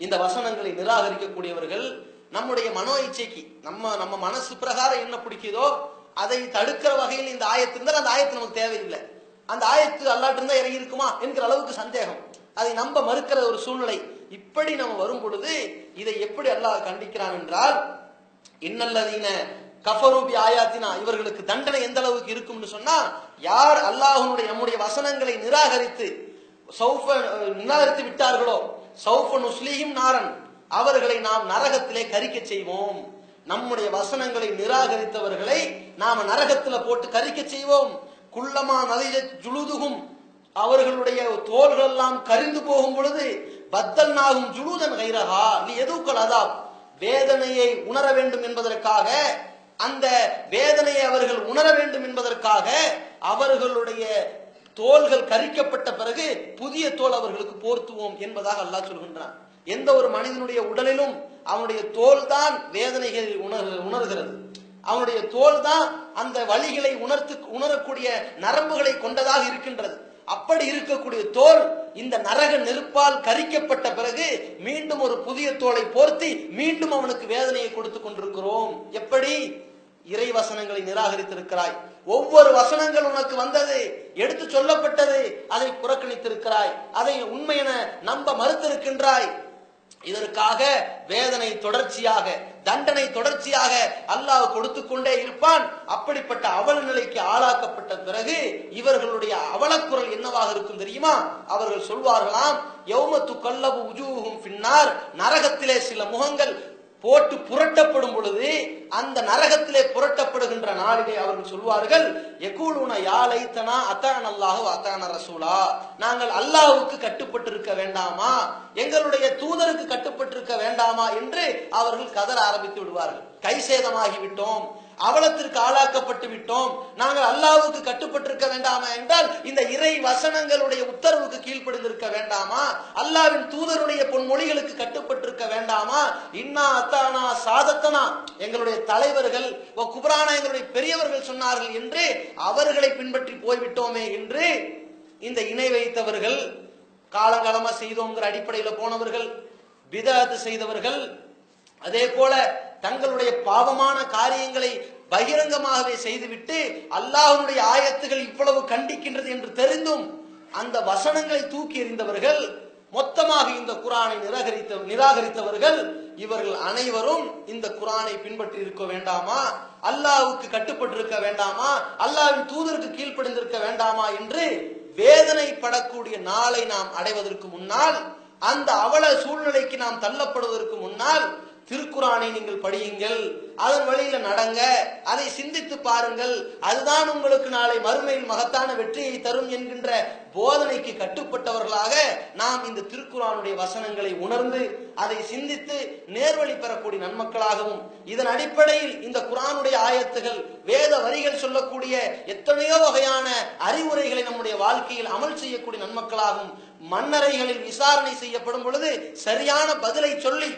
இந்த வசனங்களை நிராகரிக்கக்கூடியவர்கள் நம்முடைய மனோ இச்சைக்கு நம்ம நம்ம மனசு பிரகாரம் என்ன பிடிக்குதோ அதை தடுக்கிற வகையில் இந்த ஆயத்து இருந்தால் அந்த ஆயத்து நமக்கு தேவையில்லை. அந்த ஆயத்து அல்லாட்டு இருந்தால் இறங்கி இருக்குமா என்கிற அளவுக்கு சந்தேகம். அதை நம்ப மறுக்கிற ஒரு சூழ்நிலை. இப்படி நம்ம வரும் பொழுது இதை எப்படி அல்லாஹ் கண்டிக்கிறான் என்றால் இன்னல்லதீன கஃபரூபி ஆயாத்தினா இவர்களுக்கு தண்டனை எந்த அளவுக்கு இருக்கும்னு சொன்னா யார் அல்லாஹனுடைய நம்முடைய வசனங்களை நிராகரித்து சௌஃப நிராகரித்து விட்டார்களோ சௌஃப நாரன். அவர்களை நாம் நரகத்திலே கரிக்க செய்வோம். நம்முடைய வசனங்களை நிராகரித்தவர்களை நாம நரகத்துல போட்டு கரிக்க செய்வோம். குள்ளமா நதிஜ ஜுழுதுகும் அவர்களுடைய தோள்கள் எல்லாம் கரிந்து போகும் பொழுது பத்தல் நாகும் ஜுழுதன் கைரகா நீ எதுக்கள் அதாப்? வேதனையை உணர வேண்டும் என்பதற்காக அந்த வேதனையை அவர்கள் உணர வேண்டும் என்பதற்காக அவர்களுடைய தோள்கள் கரிக்கப்பட்ட பிறகு புதிய தோல் அவர்களுக்கு போர்த்துவோம் என்பதாக அல்லாஹ் சொல்கின்றான். எந்த ஒரு மனிதனுடைய உடலிலும் அவனுடைய தோல் தான் வேதனைகளை உணர் உணர்கிறது. அவனுடைய தோல் தான் அந்த வழிகளை உணர்த்து உணரக்கூடிய நரம்புகளை கொண்டதாக இருக்கின்றது. அப்படி இருக்கக்கூடிய தோல் இந்த நரக நெருப்பால் கரிக்கப்பட்ட பிறகு மீண்டும் ஒரு புதிய தோலை போர்த்தி மீண்டும் அவனுக்கு வேதனையை கொடுத்து கொண்டிருக்கிறோம். எப்படி? இறை வசனங்களை நிராகரித்திருக்கிறாய். ஒவ்வொரு வசனங்கள் உனக்கு வந்தது எடுத்து சொல்லப்பட்டது அதை புறக்கணித்திருக்கிறாய். அதை உண்மையென நம்ப மறுத்திருக்கின்றாய். இதற்காக வேதனை தொடர்ச்சியாக தண்டனை தொடர்ச்சியாக அல்லாஹ் கொடுத்து கொண்டே இருப்பான். அப்படிப்பட்ட அவல நிலைக்கு ஆளாக்கப்பட்ட பிறகு இவர்களுடைய அவலக்குரல் என்னவாக இருக்கும் தெரியுமா? அவர்கள் சொல்வார்களாம் யௌமத்து கல்லபு உஜூகும் பின்னார் நரகத்திலே சில முகங்கள் போட்டு புரட்டப்படும் பொழுது அந்த நரகத்திலே புரட்டப்படுகின்ற நாளிலே அவர்கள் சொல்வார்கள் எகூலுன யாழைத்தனா அத்தான் அல்லாஹு அத்தான ரசூலா. நாங்கள் அல்லாஹுக்கு கட்டுப்பட்டு இருக்க வேண்டாமா? எங்களுடைய தூதருக்கு கட்டுப்பட்டிருக்க வேண்டாமா? என்று அவர்கள் கதற ஆரம்பித்து விடுவார்கள். கை சேதமாகிவிட்டோம். அவலத்திற்கு ஆளாக்கப்பட்டு விட்டோம். நாங்கள் அல்லாவுக்கு கட்டுப்பட்டிருக்க வேண்டாமா என்றால் இந்த இறை வசனங்களுடைய உத்தரவுக்கு கீழ்ப்படிந்திருக்க வேண்டாமா? அல்லாவின் தூதருடைய பொன்மொழிகளுக்கு கட்டுப்பட்டிருக்க வேண்டாமா? இன்னா அத்தானா சாதத்தனா? எங்களுடைய தலைவர்கள் ஓ குபரானா எங்களுடைய பெரியவர்கள் சொன்னார்கள் என்று அவர்களை பின்பற்றி போய்விட்டோமே என்று இந்த இணை வைத்தவர்கள் காலங்காலமா செய்தோங்கிற அடிப்படையில் போனவர்கள் விதத்து செய்தவர்கள் அதே போல தங்களுடைய பாவமான காரியங்களை பகிரங்கமாகவே செய்துவிட்டு அல்லாஹனுடைய ஆயத்துகள் இவ்வளவு கண்டிக்கின்றது என்று தெரிந்தும் அந்த வசனங்களை தூக்கி எறிந்தவர்கள் மொத்தமாக இந்த குரானை நிராகரித்த நிராகரித்தவர்கள் இவர்கள் அனைவரும் இந்த குரானை பின்பற்றி இருக்க வேண்டாமா? அல்லாஹ்வுக்கு கட்டுப்பட்டிருக்க வேண்டாமா? அல்லாவின் தூதருக்கு கீழ்ப்படிந்திருக்க வேண்டாமா என்று வேதனைப்படக்கூடிய நாளை நாம் அடைவதற்கு முன்னால் அந்த அவல சூழ்நிலைக்கு நாம் தள்ளப்படுவதற்கு முன்னால் திருக்குறானை நீங்கள் படியுங்கள். அதன் வழியில நடங்க. அதை சிந்தித்து பாருங்கள். அதுதான் உங்களுக்கு நாளை மறுமையில் மகத்தான வெற்றியை தரும் என்கின்ற போதனைக்கு கட்டுப்பட்டவர்களாக நாம் இந்த திருக்குறானுடைய வசனங்களை உணர்ந்து அதை சிந்தித்து நேர்வழி பெறக்கூடிய நன்மக்களாகவும் இதன் அடிப்படையில் இந்த குரானுடைய ஆயத்துகள் வேத வரிகள் சொல்லக்கூடிய எத்தனையோ வகையான அறிவுரைகளை நம்முடைய வாழ்க்கையில் அமல் செய்யக்கூடிய நன்மக்களாகவும் மன்னரைகளில் விசாரணை செய்யப்படும் பொழுது சரியான பதிலை சொல்லி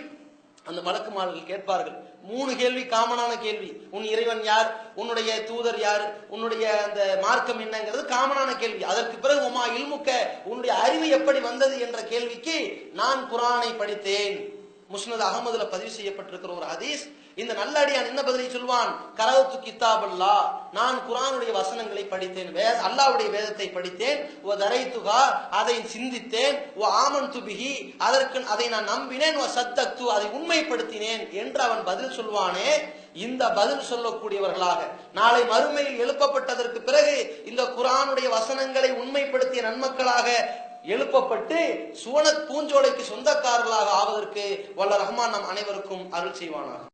அந்த மலக்குமார்கள் கேட்பார்கள். மூணு கேள்வி காமனான கேள்வி. உன் இறைவன் யார்? உன்னுடைய தூதர் யார்? உன்னுடைய அந்த மார்க்கம் என்னங்கிறது காமனான கேள்வி. அதற்கு பிறகு உமா இல்முக்க உன்னுடைய அறிவு எப்படி வந்தது? என்ற கேள்விக்கு நான் குரானை படித்தேன். முஸ்னத் அகமதுல பதிவு செய்யப்பட்டிருக்கிற ஒரு ஹதீஸ். இந்த நல்லடியான் என்ன பதிலை சொல்வான்? கரவுத்து கித்தாப் அல்லா நான் குரானுடைய வசனங்களை படித்தேன். வே அல்லாவுடைய வேதத்தை படித்தேன். ஓ தரை துகா அதை சிந்தித்தேன். ஓ ஆமன் துபிகி அதற்கு அதை நான் நம்பினேன். ஓ சத்தத்து அதை உண்மைப்படுத்தினேன் என்று அவன் பதில் சொல்வானே. இந்த பதில் சொல்லக்கூடியவர்களாக. நாளை மறுமையில் எழுப்பப்பட்டதற்கு பிறகு இந்த குரானுடைய வசனங்களை உண்மைப்படுத்திய நன்மக்களாக எழுப்பப்பட்டு சுவன பூஞ்சோலைக்கு சொந்தக்காரர்களாக ஆவதற்கு வல்ல ரஹ்மான் நம் அனைவருக்கும் அருள் செய்வானாக.